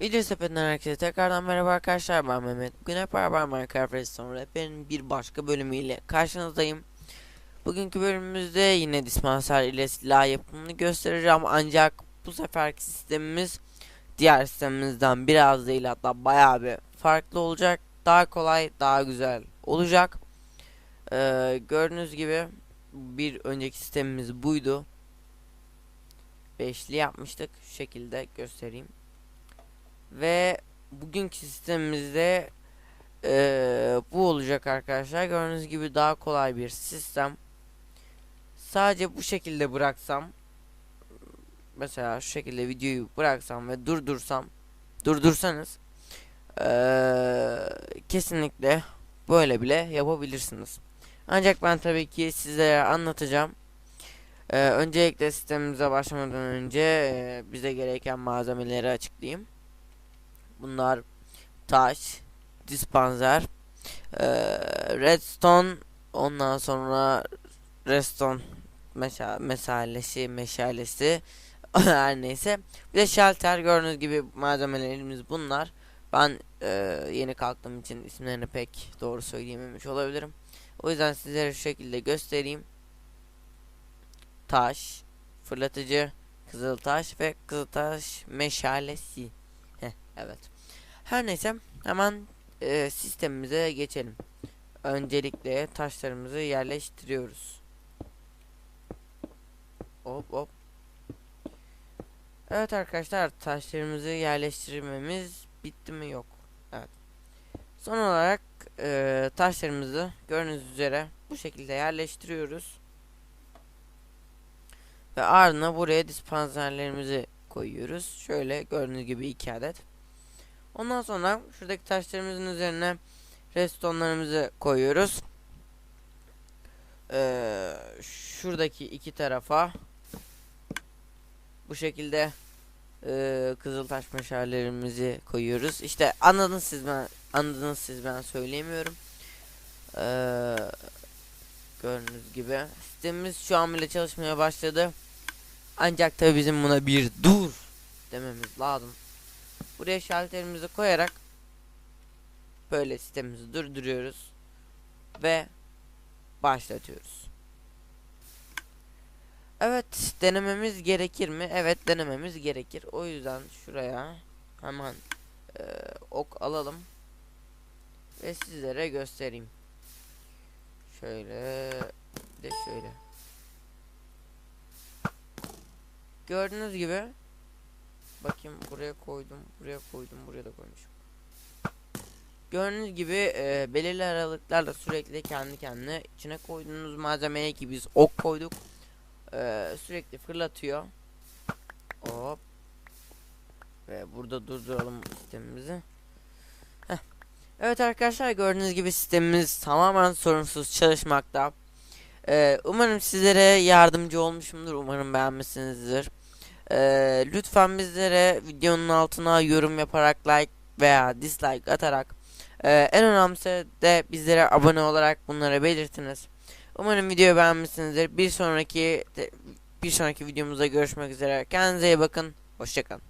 Video sepetinden herkese tekrardan merhaba arkadaşlar ben Mehmet. Bugün hep beraber Minecraft Redstone Rapper'in bir başka bölümüyle karşınızdayım. Bugünkü bölümümüzde yine dispanser ile silah yapımını göstereceğim ancak bu seferki sistemimiz diğer sistemimizden biraz değil hatta bayağı bir farklı olacak. Daha kolay, daha güzel olacak. Ee, gördüğünüz gibi bir önceki sistemimiz buydu. Beşli yapmıştık. Şekilde göstereyim. Ve bugünkü sistemimizde eee, bu olacak arkadaşlar. Gördüğünüz gibi daha kolay bir sistem. Sadece bu şekilde bıraksam mesela şu şekilde videoyu bıraksam ve durdursam durdursanız eee, kesinlikle böyle bile yapabilirsiniz. Ancak ben tabii ki sizlere anlatacağım. Eee, öncelikle sistemimize başlamadan önce eee, bize gereken malzemeleri açıklayayım. Bunlar taş, dispanzer, eee, redstone, ondan sonra redstone mesela mesalesi, meşalesi her neyse. Bir de shelter gördüğünüz gibi malzemelerimiz bunlar. Ben eee, yeni kalktığım için isimlerini pek doğru söyleyememiş olabilirim. O yüzden sizlere şu şekilde göstereyim. Taş, fırlatıcı, kızıltaş ve kızıltaş meşalesi. Evet. Her neyse hemen e, sistemimize geçelim. Öncelikle taşlarımızı yerleştiriyoruz. Hop hop. Evet arkadaşlar taşlarımızı yerleştirmemiz bitti mi yok. Evet. Son olarak e, taşlarımızı gördüğünüz üzere bu şekilde yerleştiriyoruz. Ve ardına buraya dispanserlerimizi koyuyoruz. Şöyle gördüğünüz gibi iki adet. Ondan sonra şuradaki taşlarımızın üzerine redstone'larımızı koyuyoruz. Ee, şuradaki iki tarafa bu şekilde e, kızıltaş meşallerimizi koyuyoruz. İşte anladınız siz ben anladınız siz ben söyleyemiyorum. Ee, gördüğünüz gibi sistemimiz şu an bile çalışmaya başladı. Ancak tabi bizim buna bir dur dememiz lazım. Buraya şalterimizi koyarak böyle sistemimizi durduruyoruz ve başlatıyoruz. Evet denememiz gerekir mi? Evet denememiz gerekir. O yüzden şuraya hemen e, ok alalım ve sizlere göstereyim. Şöyle de şöyle. Gördüğünüz gibi Bakayım buraya koydum, buraya koydum, buraya da koymuşum. Gördüğünüz gibi e, belirli aralıklarla sürekli kendi kendine içine koyduğunuz malzemeye ki biz ok koyduk. E, sürekli fırlatıyor. Hop. Ve burada durduralım sistemimizi. Heh. Evet arkadaşlar gördüğünüz gibi sistemimiz tamamen sorunsuz çalışmakta. E, umarım sizlere yardımcı olmuşumdur. Umarım beğenmişsinizdir. Ee, lütfen bizlere videonun altına yorum yaparak like veya dislike atarak ee, en önemlisi de bizlere abone olarak bunları belirtiniz. Umarım videoyu beğenmişsinizdir. Bir sonraki bir sonraki videomuzda görüşmek üzere. Kendinize iyi bakın. Hoşçakalın.